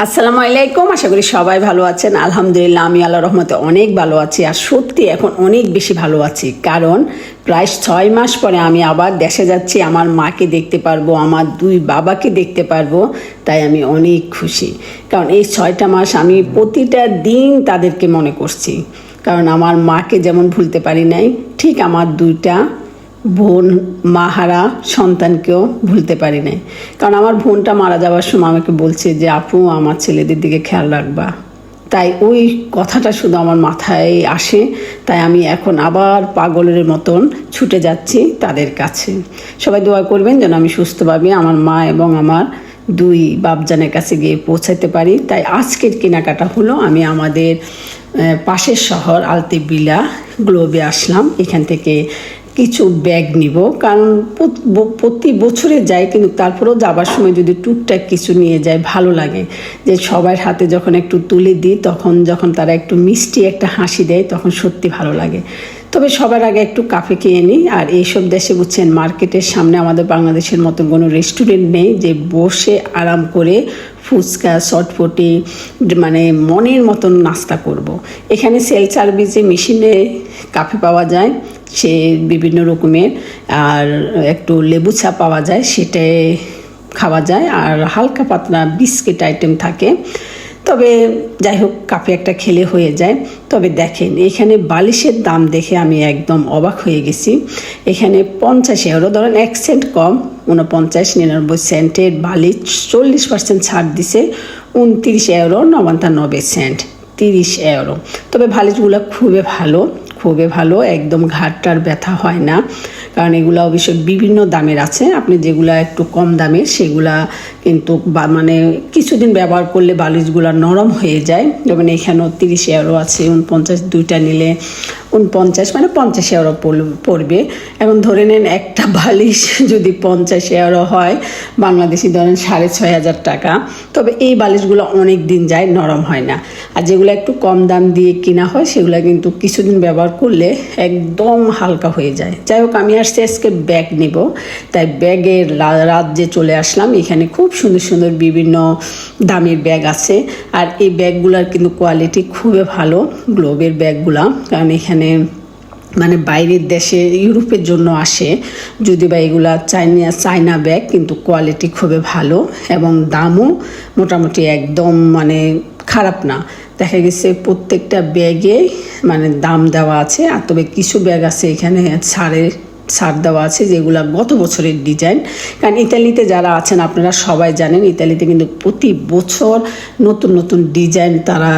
আসসালামু আলাইকুম, আশা করি সবাই ভালো আছেন। আলহামদুলিল্লাহ, আমি আল্লাহ রহমতে অনেক ভালো আছি আর সত্যি এখন অনেক বেশি ভালো আছি। কারণ প্রায় ছয় মাস পরে আমি আবার দেশে যাচ্ছি, আমার মাকে দেখতে পারব, আমার দুই বাবাকে দেখতে পারব, তাই আমি অনেক খুশি। কারণ এই ছয়টা মাস আমি প্রতিটা দিন তাদেরকে মনে করছি। কারণ আমার মাকে যেমন ভুলতে পারি নাই, ঠিক আমার দুইটা বোন মাহারা সন্তানকেও ভুলতে পারি নাই কারণ আমার বোনটা মারা যাওয়ার সময় আমাকে বলছে যে, আপু, আমার ছেলেদের দিকে খেয়াল রাখবা। তাই ওই কথাটা শুধু আমার মাথায় আসে, তাই আমি এখন আবার পাগলের মতন ছুটে যাচ্ছি তাদের কাছে। সবাই দোয়া করবেন যেন আমি সুস্থভাবে আমার মা এবং আমার দুই বাপজানের কাছে গিয়ে পৌঁছাতে পারি। তাই আজকের কেনাকাটা হলো, আমি আমাদের পাশের শহর আলতিবিলা গ্লোবে আসলাম। এখান থেকে কিছু ব্যাগ নিব, কারণ প্রতি বছরে যাই, কিন্তু তারপরেও যাবার সময় যদি টুকটাক কিছু নিয়ে যায় ভালো লাগে। যে সবার হাতে যখন একটু তুলে দিই, তখন যখন তারা একটু মিষ্টি একটা হাসি দেয়, তখন সত্যি ভালো লাগে। তবে সবার আগে একটু কাফে খেয়ে নিই, আর এইসব দেশে বুঝছেন, মার্কেটের সামনে আমাদের বাংলাদেশের মতো কোনো রেস্টুরেন্ট নেই যে বসে আরাম করে ফুচকা, চটপটি মানে মনের মতন নাস্তা করব। এখানে সেল সার্ভিসে মেশিনে কাফে পাওয়া যায়। সে বিভিন্ন রকমের, আর একটু লেবু চা পাওয়া যায়, সেটাই খাওয়া যায়, আর হালকা পাতলা বিস্কিট আইটেম থাকে। তবে যাই হোক, কাপে একটা খেলে হয়ে যায়। তবে দেখেন, এখানে বালিশের দাম দেখে আমি একদম অবাক হয়ে গেছি। এখানে পঞ্চাশ এউরো ধরেন এক সেন্ট কম উনপঞ্চাশ নিরানব্বই সেন্টের বালিশ চল্লিশ পার্সেন্ট ছাড় দিছে উনত্রিশ এউরো নবান্তানব্বই সেন্ট তিরিশ এউরো তবে বালিশগুলো খুবই ভালো। খুবই ভালো, একদম ঘাটটার ব্যথা হয় না। কারণ এগুলো অবশ্য বিভিন্ন দামের আছে। আপনি যেগুলা একটু কম দামের সেগুলা কিন্তু মানে কিছুদিন ব্যবহার করলে বালিশগুলো নরম হয়ে যায়। যেমন এখানেও তিরিশ এরও আছে, উনপঞ্চাশ দুইটা নিলে উনপঞ্চাশ মানে পঞ্চাশ পড়ল- পড়বে। এখন ধরে নেন একটা বালিশ যদি পঞ্চাশ এউরো হয়, বাংলাদেশি ধরেন সাড়ে ছয় হাজার টাকা। তবে এই বালিশগুলো অনেক দিন যায়, নরম হয় না। আর যেগুলো একটু কম দাম দিয়ে কিনা হয়, সেগুলো কিন্তু কিছুদিন ব্যবহার করলে একদম হালকা হয়ে যায়। যাই হোক, আমি আসছি আজকে ব্যাগ নিব। তাই ব্যাগের রাত যে চলে আসলাম, এখানে খুব সুন্দর সুন্দর বিভিন্ন দামের ব্যাগ আছে। আর এই ব্যাগগুলোর কিন্তু কোয়ালিটি খুবই ভালো গ্লোবের ব্যাগগুলা। কারণ এখানে মানে বাইরের দেশে, ইউরোপের জন্য আসে। যদি বা এগুলা চাইনা চাইনা ব্যাগ, কিন্তু কোয়ালিটি খুবই ভালো এবং দামও মোটামুটি একদম মানে খারাপ না। দেখা গেছে প্রত্যেকটা ব্যাগে মানে দাম দেওয়া আছে। আর তবে কিছু ব্যাগ আছে এখানে ছাড়ে ছাড় দেওয়া আছে, যেগুলো গত বছরের ডিজাইন কারণ ইতালিতে যারা আছেন, আপনারা সবাই জানেন, ইতালিতে কিন্তু প্রতি বছর নতুন নতুন ডিজাইন তারা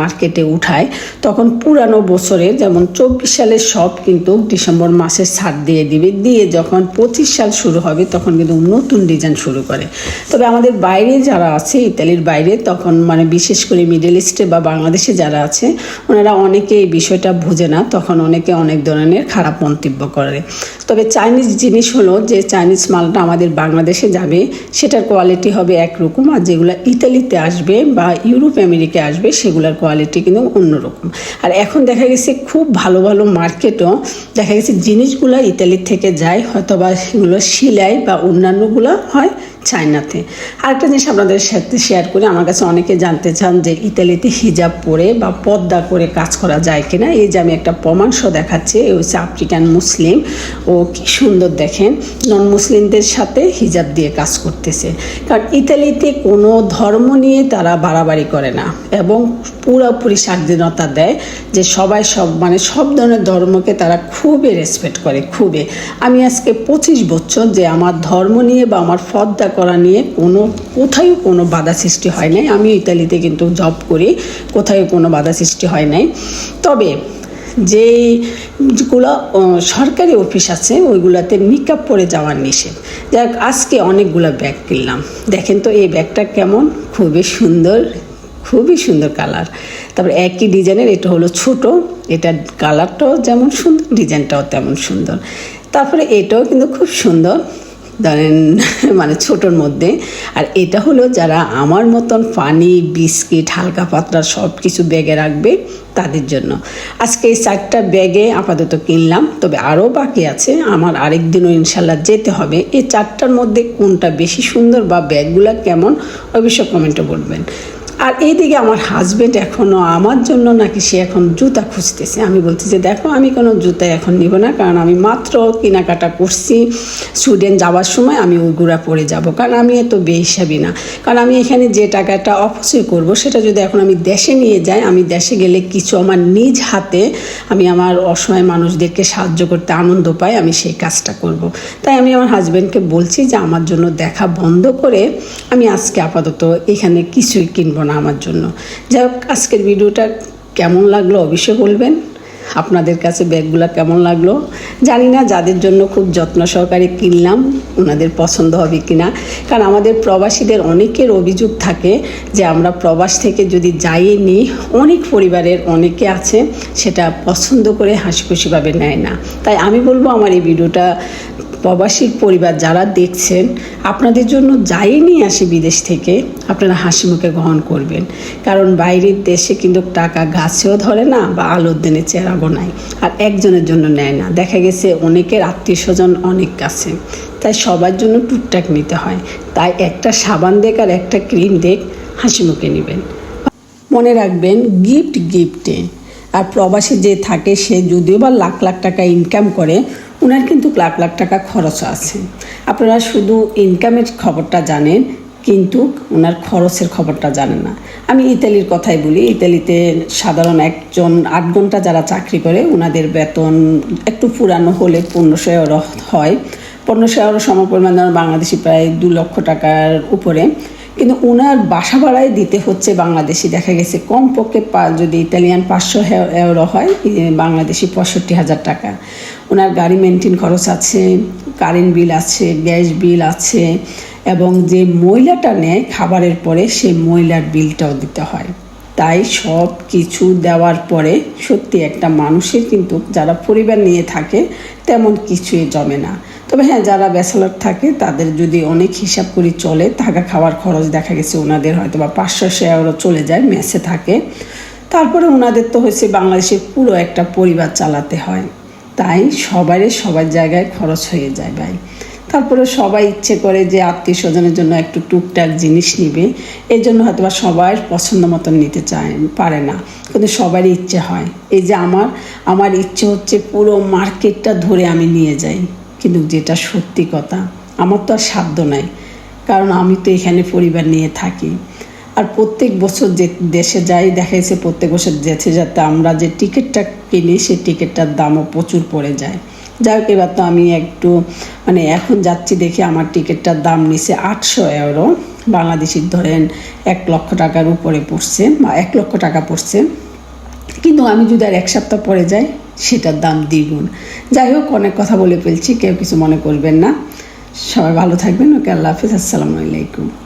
মার্কেটে উঠায়। তখন পুরানো বছরের যেমন চব্বিশ সালের সব কিন্তু ডিসেম্বর মাসে ছাড় দিয়ে দিবে। দিয়ে যখন পঁচিশ সাল শুরু হবে, তখন কিন্তু নতুন ডিজাইন শুরু করে। তবে আমাদের বাইরে যারা আছে, ইতালির বাইরে, তখন মানে বিশেষ করে মিডল ইস্টে বা বাংলাদেশে যারা আছে, ওনারা অনেকে এই বিষয়টা বুঝে না। তখন অনেকে অনেক ধরনের খারাপ মন্তব্য করে। তবে চাইনিজ জিনিস হলো যে চাইনিজ মালটা আমাদের বাংলাদেশে যাবে, সেটার কোয়ালিটি হবে একরকম আর যেগুলো ইতালিতে আসবে বা ইউরোপ আমেরিকা আসবে, সেগুলোর কোয়ালিটি কিন্তু অন্যরকম। আর এখন দেখা গেছে খুব ভালো ভালো মার্কেটও দেখা গেছে জিনিসগুলো ইতালির থেকে যায় হয়তো বা সেগুলো সিলাই বা অন্যান্যগুলো হয় চায়নাতে। আরেকটা জিনিস আপনাদের সাথে শেয়ার করে, আমার কাছে অনেকে জানতে চান যে ইতালিতে হিজাব পরে বা পর্দা করে কাজ করা যায় কিনা। এই যে আমি একটা প্রমাণস দেখাচ্ছি এ হচ্ছে আফ্রিকান মুসলিম। ও কি সুন্দর দেখেন নন মুসলিমদের সাথে হিজাব দিয়ে কাজ করতেছে। কারণ ইতালিতে কোনো ধর্ম নিয়ে তারা বাড়াবাড়ি করে না এবং পুরোপুরি স্বাধীনতা দেয় যে সবাই সব মানে সব ধরনের ধর্মকে তারা খুবই রেসপেক্ট করে, খুবই। আমি আজকে পঁচিশ বছর যে আমার ধর্ম নিয়ে বা আমার ফর্দা করা নিয়ে কোনো কোথাও কোনো বাধা সৃষ্টি হয় নাই। আমি ইতালিতে কিন্তু জব করি কোথাও কোনো বাধা সৃষ্টি হয় নাই। তবে যেগুলো সরকারি অফিস আছে, ওইগুলোতে মেকআপ পরে যাওয়ার নিষেধ। যাক, আজকে অনেকগুলো ব্যাগ কিনলাম। দেখেন তো, এই ব্যাগটা কেমন? খুবই সুন্দর খুবই সুন্দর কালার তারপর একই ডিজাইনের এটা হলো ছোট। এটার কালারটাও যেমন সুন্দর ডিজাইনটাও তেমন সুন্দর। তারপরে এটাও কিন্তু খুব সুন্দর। ধরেন মানে ছোটোর মধ্যে। আর এটা হলো যারা আমার মতন পানি বিস্কিট হালকা পাতলা সব কিছু ব্যাগে রাখবে তাদের জন্য। আজকে এই চারটা ব্যাগে আপাতত কিনলাম, তবে আরও বাকি আছে। আমার আরেক দিনও ইনশাল্লাহ যেতে হবে। এই চারটার মধ্যে কোনটা বেশি সুন্দর বা ব্যাগগুলো কেমন, অবশ্য কমেন্টে বলবেন। আর এইদিকে আমার হাজবেন্ড এখনও আমার জন্য নাকি সে এখন জুতা খুঁজতেছে। আমি বলছি যে, দেখো, আমি কোনো জুতা এখন নিব না, কারণ আমি মাত্র কেনাকাটা করছি। সুইডেন যাওয়ার সময় আমি ওইগুলা পরে যাব। কারণ আমি এত বেহিসাবি না। কারণ আমি এখানে যে টাকাটা অপচয় করব, সেটা যদি এখন আমি দেশে নিয়ে যাই, আমি দেশে গেলে কিছু আমার নিজ হাতে আমি আমার অসময় মানুষদেরকে সাহায্য করতে আনন্দ পাই, আমি সেই কাজটা করব। তাই আমি আমার হাজব্যান্ডকে বলছি যে, আমার জন্য দেখা বন্ধ করে আমি আজকে আপাতত এখানে কিছুই কিনবো না আমার জন্য। যাই হোক আজকের ভিডিওটা কেমন লাগল অবশ্যই বলবেন। আপনাদের কাছে ব্যাগগুলো কেমন লাগল? জানি না, যাদের জন্য খুব যত্ন সহকারে কিনলাম, ওনাদের পছন্দ হবে কিনা। কারণ আমাদের প্রবাসীদের অনেকের অভিযোগ থাকে যে আমরা প্রবাস থেকে যদি যাইয়ে নিই, অনেক পরিবারের অনেকে আছে, সেটা পছন্দ করে হাসি খুশিভাবে নেয় না। তাই আমি বলব, আমার এই ভিডিওটা প্রবাসীর পরিবার যারা দেখছেন, আপনাদের জন্য যাই নিয়ে আসে বিদেশ থেকে, আপনারা হাসি মুখে গ্রহণ করবেন। কারণ বাইরের দেশে কিন্তু টাকা গাছেও ধরে না, বা আলোর দিনে চেরাগো নাই, আর একজনের জন্য নেয় না। দেখা গেছে অনেকের আত্মীয় স্বজন অনেক কাছে। তাই সবার জন্য টুকটাক নিতে হয়। তাই একটা সাবান দেখ আর একটা ক্রিম দেখ, হাসি মুখে নেবেন। মনে রাখবেন গিফট গিফটে আর প্রবাসী যে থাকে, সে যদিও বা লাখ লাখ টাকা ইনকাম করে ওনার কিন্তু লাখ লাখ টাকা খরচ আছে। আপনারা শুধু ইনকামের খবরটা জানেন কিন্তু ওনার খরচের খবরটা জানে না। আমি ইতালির কথাই বলি, ইতালিতে সাধারণ একজন আট ঘণ্টা যারা চাকরি করে, ওনাদের বেতন একটু পুরানো হলে পনেরোশো এরো হয়। পনেরোশো এরো সমপরিমাণ বাংলাদেশি প্রায় দু লক্ষ টাকার উপরে। কিন্তু ওনার বাসা ভাড়ায় দিতে হচ্ছে বাংলাদেশি। দেখা গেছে কমপক্ষে যদি ইতালিয়ান পাঁচশো এওরো হয় বাংলাদেশি পঁয়ষট্টি হাজার টাকা। ওনার গাড়ি মেনটেন খরচ আছে কারেন্ট বিল আছে গ্যাস বিল আছে এবং যে ময়লাটা নেয় খাবারের পরে সেই ময়লার বিলটাও দিতে হয়। তাই সব কিছু দেওয়ার পরে সত্যি একটা মানুষের কিন্তু যারা পরিবার নিয়ে থাকে তেমন কিছুই জমে না। তবে হ্যাঁ যারা ব্যাচেলার থাকে তাদের যদি অনেক হিসাব করে চলে, থাকা খাওয়ার খরচ দেখা গেছে ওনাদের হয়তো বা পাঁচশো শেয়ারও চলে যায় মেসে থাকে। তারপরে ওনাদের তো হয়েছে বাংলাদেশের পুরো একটা পরিবার চালাতে হয়। তাই সবারই সবার জায়গায় খরচ হয়ে যায় ভাই। তারপরে সবাই ইচ্ছে করে যে আত্মীয় স্বজনের জন্য একটু টুকটাক জিনিস নিবে। এই জন্য হয়তো বা সবাই পছন্দ মতন নিতে চায়, পারে না। কিন্তু সবারই ইচ্ছে হয়। এই যে আমার আমার ইচ্ছে হচ্ছে পুরো মার্কেটটা ধরে আমি নিয়ে যাই। কিন্তু যেটা সত্যি কথা, আমার তো আর সাধ্য নাই। কারণ আমি তো এখানে পরিবার নিয়ে থাকি। আর প্রত্যেক বছর যে দেশে যাই, দেখা যাচ্ছে প্রত্যেক বছর যেতে যাতে আমরা যে টিকিটটা কিনি, সেই টিকিটটার দামও প্রচুর পড়ে যায়। যাই হোক এবার তো আমি একটু মানে এখন যাচ্ছি দেখে আমার টিকিটটার দাম নিছে আটশো এউরো বাংলাদেশির ধরেন এক লক্ষ টাকার উপরে পড়ছে, বা এক লক্ষ টাকা পড়ছে। কিন্তু আমি যদি আর এক সপ্তাহ পরে যাই, সেটার দাম দ্বিগুণ। যাই হোক, অনেক কথা বলে ফেলছি, কেউ কিছু মনে করবেন না। সবাই ভালো থাকবেন, ওকে আল্লাহ হাফিজ, আসসালামু আলাইকুম।